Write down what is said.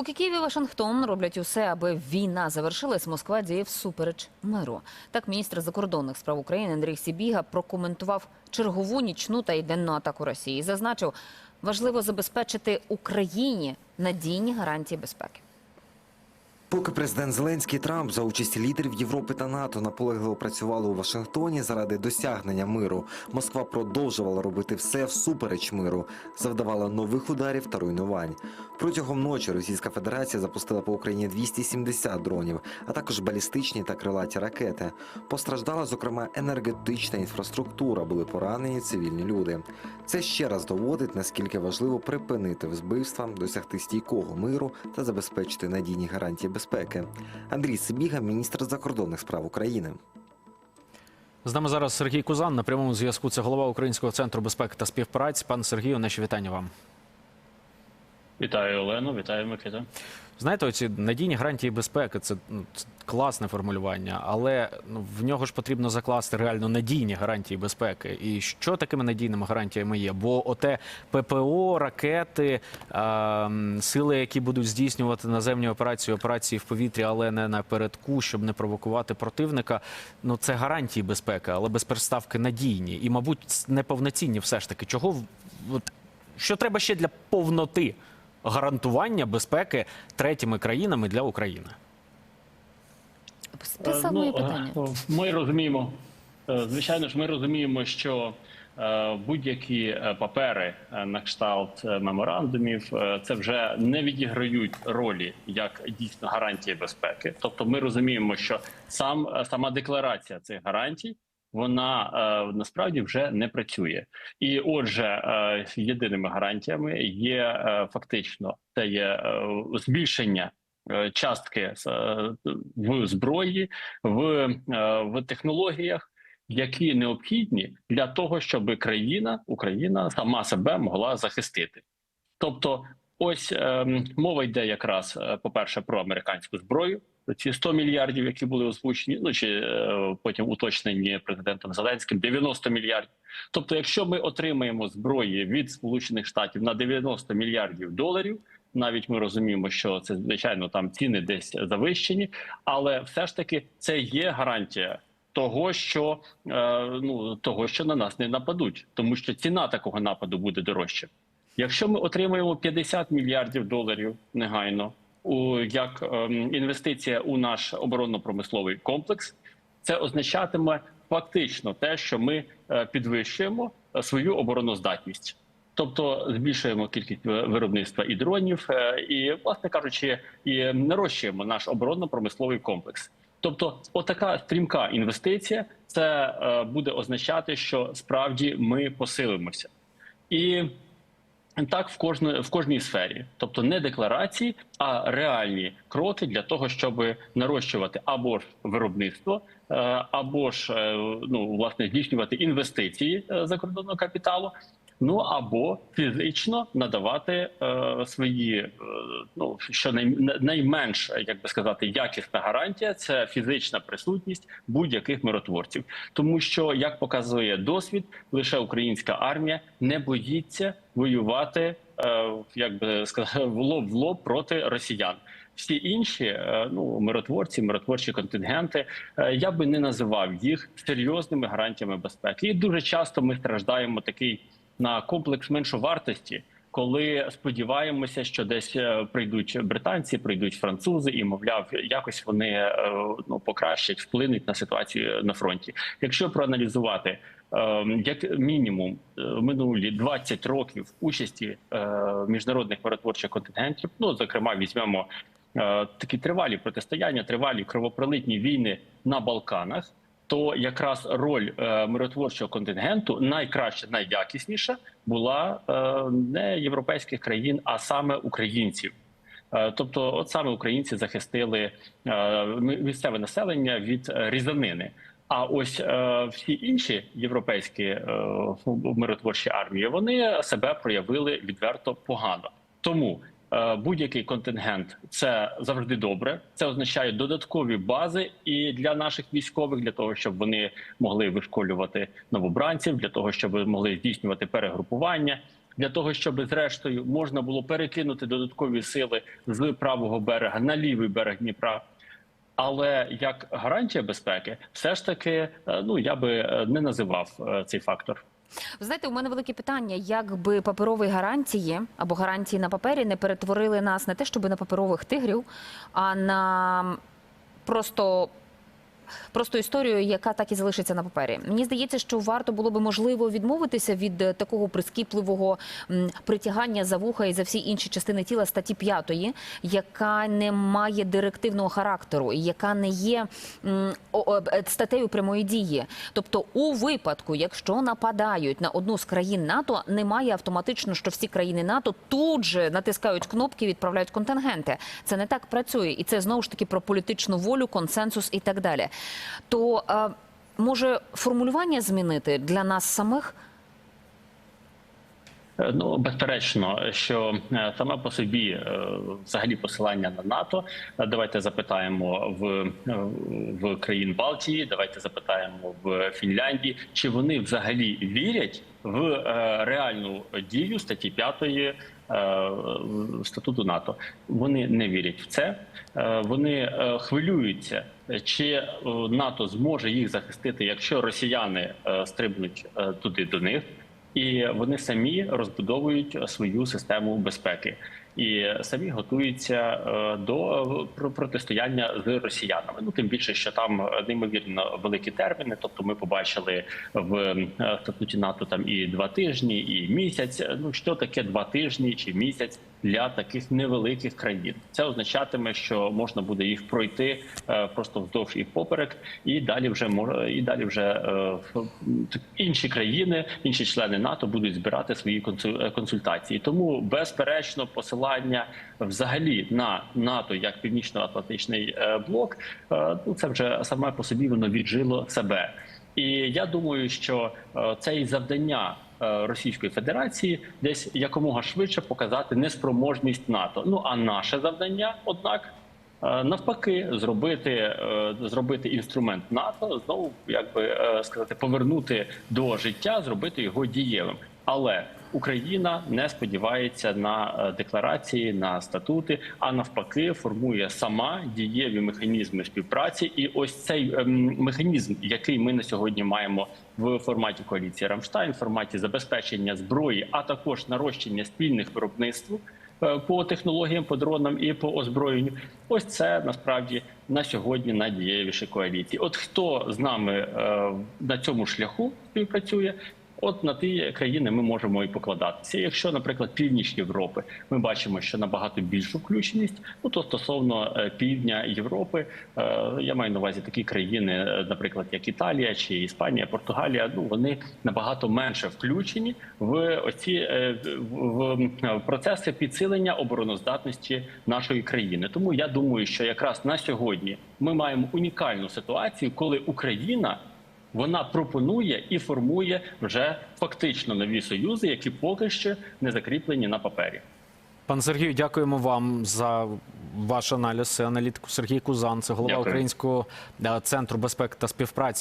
Поки Київ і Вашингтон роблять усе, аби війна завершилась, Москва діє всупереч миру. Так міністр закордонних справ України Андрій Сібіга прокоментував чергову нічну та й денну атаку Росії. Зазначив, важливо забезпечити Україні надійні гарантії безпеки. Поки президент Зеленський і Трамп за участі лідерів Європи та НАТО наполегливо працювали у Вашингтоні заради досягнення миру, Москва продовжувала робити все всупереч миру, завдавала нових ударів та руйнувань. Протягом ночі Російська Федерація запустила по Україні 270 дронів, а також балістичні та крилаті ракети. Постраждала, зокрема, енергетична інфраструктура, були поранені цивільні люди. Це ще раз доводить, наскільки важливо припинити вбивства, досягти стійкого миру та забезпечити надійні гарантії безпеки. Андрій Сибіга, міністр закордонних справ України. З нами зараз Сергій Кузан на прямому зв'язку. Це голова Українського центру безпеки та співпраці. Пан Сергію, наші вітання вам. Вітаю Олену, вітаю Микита. Знаєте, оці надійні гарантії безпеки це, ну, класне формулювання, але ну, в нього ж потрібно закласти реально надійні гарантії безпеки. І що такими надійними гарантіями є? Бо оте ППО, ракети, е, сили, які будуть здійснювати наземні операції, операції в повітрі, але не напередку, щоб не провокувати противника. Ну це гарантії безпеки, але без переставки надійні. І, мабуть, неповноцінні все ж таки. Чого що треба ще для повноти? Гарантування безпеки третіми країнами для України. Те Е, саме ну, питання. е, Ми розуміємо, е, звичайно ж, ми розуміємо, що е, будь-які е, папери е, на кшталт е, меморандумів е, це вже не відіграють ролі як дійсно гарантії безпеки. Тобто, ми розуміємо, що сам е, сама декларація цих гарантій. Вона е, насправді вже не працює, і отже, е, єдиними гарантіями є е, фактично це є е, збільшення е, частки е, в зброї, в, е, в технологіях, які необхідні для того, щоб країна Україна сама себе могла захистити. Тобто, ось е, мова йде якраз по перше про американську зброю. Ці 100 мільярдів, які були озвучені, ну чи е, потім уточнені президентом Зеленським, 90 мільярдів. Тобто, якщо ми отримаємо зброї від Сполучених Штатів на 90 мільярдів доларів, навіть ми розуміємо, що це звичайно там ціни десь завищені, але все ж таки це є гарантія. Того, що е, ну того, що на нас не нападуть, тому що ціна такого нападу буде дорожча. Якщо ми отримаємо 50 мільярдів доларів негайно як ем, інвестиція у наш оборонно-промисловий комплекс, це означатиме фактично те, що ми е, підвищуємо е, свою обороноздатність. Тобто збільшуємо кількість виробництва і дронів, е, і, власне кажучи, і нарощуємо наш оборонно-промисловий комплекс. Тобто, отака стрімка інвестиція, це е, буде означати, що справді ми посилимося, і так в кожної в кожній сфері, тобто не декларації, а реальні кроки для того, щоб нарощувати або ж виробництво, е, або ж е, ну власне здійснювати інвестиції е, закордонного капіталу. Ну або фізично надавати е, свої, е, ну що най, найменш, як би сказати, якісна гарантія це фізична присутність будь-яких миротворців, тому що як показує досвід, лише українська армія не боїться воювати, е, як би сказати, в лоб в лоб проти росіян. Всі інші е, ну миротворці, миротворчі контингенти, е, я би не називав їх серйозними гарантіями безпеки. І дуже часто ми страждаємо такий на комплекс меншовартості, коли сподіваємося, що десь е, прийдуть британці, прийдуть французи, і мовляв, якось вони е, ну покращать, вплинуть на ситуацію на фронті. Якщо проаналізувати е, як мінімум е, минулі 20 років участі міжнародних миротворчих контингентів, ну зокрема, візьмемо такі тривалі протистояння, тривалі кровопролитні війни на Балканах то якраз роль е, миротворчого контингенту найкраща, найякісніша була е, не європейських країн, а саме українців. Е, Тобто, от саме українці захистили місцеве населення від різанини. А ось е, всі інші європейські е, миротворчі армії вони себе проявили відверто погано. Тому будь-який контингент це завжди добре. Це означає додаткові бази і для наших військових, для того, щоб вони могли вишколювати новобранців, для того, щоб могли здійснювати перегрупування. для того, щоб зрештою можна було перекинути додаткові сили з правого берега на лівий берег Дніпра. Але як гарантія безпеки, все ж таки, е, ну я би е, не називав е, цей фактор. Ви знаєте, у мене велике питання: як би паперові гарантії або гарантії на папері не перетворили нас не те, щоб на паперових тигрів, а на просто. Просто історію, яка так і залишиться на папері. Мені здається, що варто було би можливо відмовитися від е, такого прискіпливого притягання за вуха і за всі інші частини тіла статті 5, яка не має директивного характеру яка не є е, статтею прямої дії. Тобто, у випадку, якщо нападають на одну з країн НАТО, немає автоматично, що всі країни НАТО тут же натискають кнопки, відправляють контингенти. Це не так працює, і це знову ж таки про політичну волю, консенсус і так далі. То е, може формулювання змінити для нас самих? Е, Ну, безперечно, що е, саме по собі взагалі посилання на НАТО. Давайте запитаємо в, в країн Балтії, давайте запитаємо в Фінляндії, чи вони взагалі вірять в е, реальну дію статті 5 е, статуту НАТО. Вони не вірять в це. Е, Вони хвилюються, чи НАТО зможе їх захистити, якщо росіяни стрибнуть туди до них і вони самі розбудовують свою систему безпеки і самі готуються е, до е, протистояння з росіянами. Ну тим більше, що там е, неймовірно великі терміни. Тобто, ми побачили в статуті НАТО там і два тижні, і місяць. Ну що таке два тижні чи місяць? Для таких невеликих країн це означатиме, що можна буде їх пройти е, просто вздовж і поперек, і далі вже і далі вже е, інші країни, інші члени НАТО будуть збирати свої е, консультації. Тому безперечно посилання взагалі на НАТО як північно-атлантичний блок. Ну це вже саме по собі воно віджило себе. І я думаю, що це і завдання Російської Федерації десь якомога швидше показати неспроможність НАТО. Ну а наше завдання, однак, е, навпаки, зробити, е, зробити інструмент НАТО, знову як би е, сказати, повернути до життя, зробити його дієвим. Але Україна не сподівається на е, декларації, на статути, а навпаки, формує сама дієві механізми співпраці. І ось цей ем, механізм, який ми на сьогодні маємо в форматі коаліції Рамштайн, в форматі забезпечення зброї, а також нарощення спільних виробництв е, по технологіям, по дронам і по озброєнню. Ось це насправді на сьогодні найдієвіші коаліції. От хто з нами е, на цьому шляху співпрацює. От на ті країни ми можемо і покладатися. Якщо, наприклад, північ Європи, ми бачимо, що набагато більшу включеність. Ну то стосовно е, півдня Європи, е, я маю на увазі такі країни, е, наприклад, як Італія чи Іспанія, Португалія. Ну вони набагато менше включені в оці в процеси підсилення обороноздатності нашої країни. Тому я думаю, що якраз на сьогодні ми маємо унікальну ситуацію, коли Україна вона пропонує і формує вже фактично нові союзи, які поки що не закріплені на папері. Пан Сергію, дякуємо вам за ваш аналіз. Аналітику Сергій Кузан, це голова Дякую. Українського е, центру безпеки та співпраці.